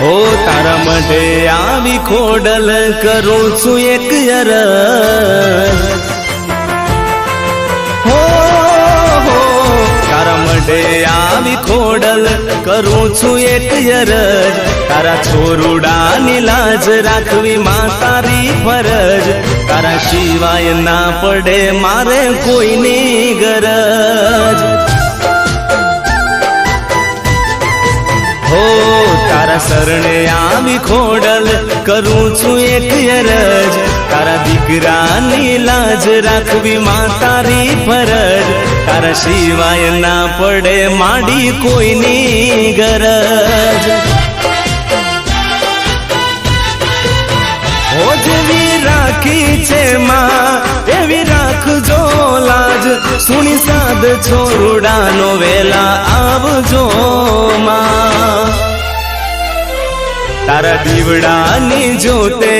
હો તારા માટે આવી ખોડલ કરું છું એક યર. હો હો, તારા માટે આવી ખોડલ કરું છું એક યર. તારા છોરુડાની લાજ રાખવી માં તારી ફરજ. તારા સિવાય ના પડે મારે કોઈની ગરજ. હો, તારા શરણે આવી ખોડલ કરું છું એક અરજ તારા દીકરાની લાજ રાખવી માં તારી ફરજ. તારા સિવાય ના પડે માડી કોઈની ગરજ. જેવી રાખી છે માં, એવી રાખજો લાજ. સુણી સાદ છોરુડાનો વેલા આવજો માં. તારા દીવડાની જોતે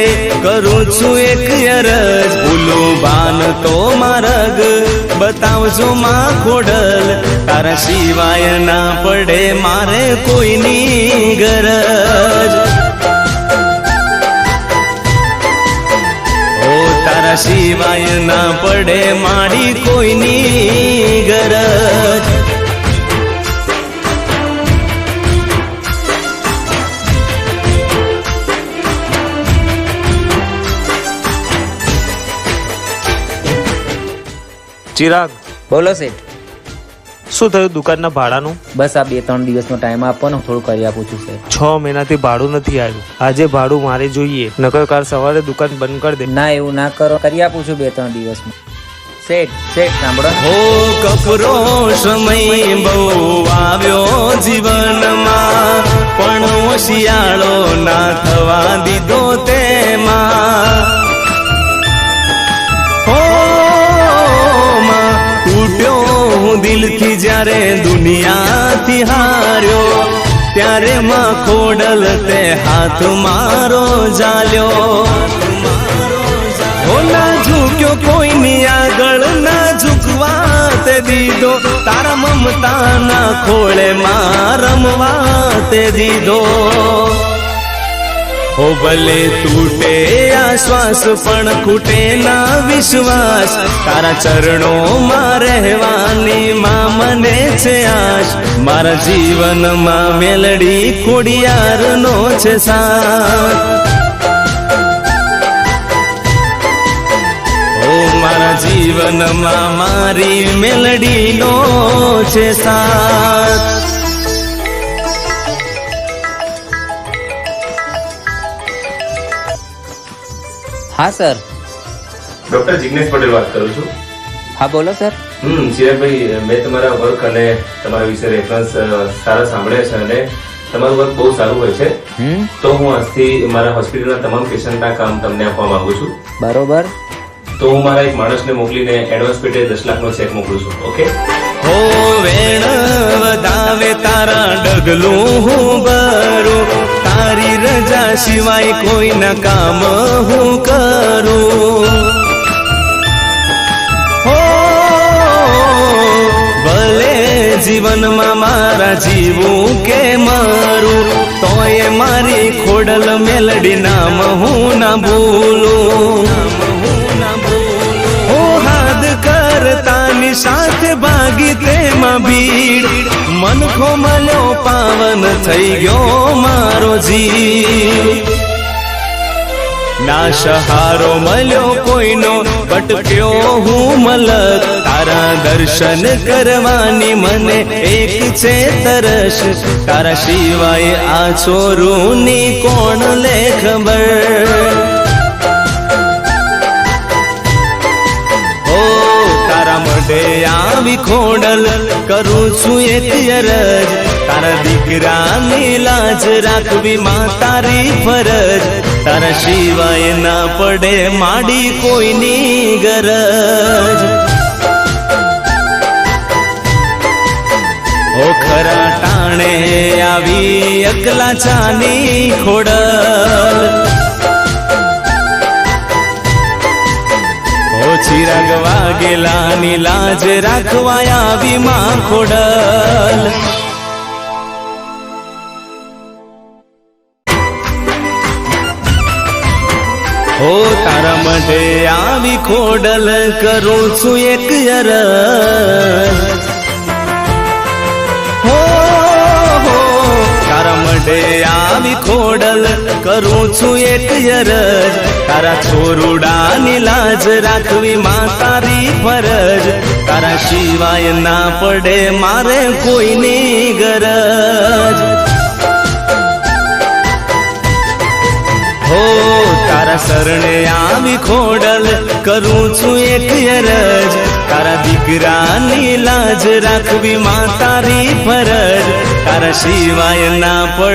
કરું છું એક અરજ. ભૂલું બાન તો મારગ બતાવજો માં ખોડલ. તારા સિવાય ના પડે મારે કોઈની ગરજ. ઓ તારા સિવાય ના પડે મારી કોઈની ચિરાગ બોલો શેઠ. શું થયું દુકાનના ભાડાનું? બસ આ બે ત્રણ દિવસનો ટાઈમ આપવાનો થોડું કરી આપું છું સાહેબ છ મહિનાથી ભાડું નથી આવ્યું. આજે ભાડું મારે જોઈએ. નકર કાલ સવારે દુકાન બંધ કરી દે. ના એવું ના કરો કરી આપું છું બે ત્રણ દિવસમાં. શેઠ શેઠ સાંભળો. હો કપરો સમય બહુ આવ્યો જીવનમાં. પણ શિયાળો ના થવા દીધો તેમાં જ્યારે દુનિયાથી હાર્યો, ત્યારે માં ખોડલ તે હાથ મારો જાલ્યો ના ઝૂક્યો, કોઈની આગળ ના ઝૂકવા તે દીધો, તારા મમતાના ખોળે માં રમવા તે દીધો. હો ભલે તૂટે, આશ્વાસ શ્વાસ પણ ખૂટે ના વિશ્વાસ. તારા ચરણોમાં રહેવાની માં મને છે આશ. મારા જીવનમાં મેલડી ખોડિયારનો છે સાથ. ઓ મારા જીવનમાં મારી મેલડીનો છે સાથ. હા સર ડોક્ટર જિગ્નેશ પટેલ વાત કરું છું. હા બોલો સર હમ ચિરાગભાઈ મેં તમારા વર્ક અને તમારા વિશે રેફરન્સ સારા સાંભળ્યા છે અને તમારું વર્ક બહુ સારું હોય છે. હમ. તો હું આજથી મારા હોસ્પિટલના તમામ પેશન્ટના કામ તમને આપવા માંગુ છું. બરોબર. તો હું મારા એક માણસને મોકલીને એડવાન્સ પેટે દસ લાખનો ચેક મોકલું છું ઓકે? હો વેણ વધાવે તારા ડગલું હું ભરું. તારી રજા સિવાય કોઈના કામ હું કરું. હો, ભલે જીવનમાં મારા જીવું કે મારું, તોય મારી ખોડલ મેલડી નામ હું ના ભૂલું. હું હાદ કરતાની સાથે ભાગી તેમાં ભીડ મન ખોમલ્યો પાવન થઈ ગયો મારો જીવ ના સહારો મળ્યો કોઈનો, ભટક્યો હું મલક. તારા દર્શન કરવાની મને એક છે તરસ. તારા સિવાય આ છોરુની કોણ લે ખબર આવી ખોડલ કરું છું એ યરજ તારા દીકરાની લાજ રાખવી માં તારી ફરજ. તારા સિવાય ના પડે માડી કોઈની ગરજ. ઓ ખરા ટાણે આવી અકલા ચાની ખોડલ. चिरागवा गेला नि लाज राखवाया विमा खोडल. हो तारामध्ये आवी खोडल करूचू एक यर हो हो तारा तारामध्ये आवी खोडल કરું છું એક અરજ તારા છોરુડાની લાજ રાખવી માં તારી ફરજ. તારા સિવાય ના પડે મારે કોઈની ગરજ. હો, તારા શરણે આવી ખોડલ કરું છું એક અરજ તારા દીકરાની લાજ રાખવી માં તારી ફરજ. તારા સિવાય ના પડે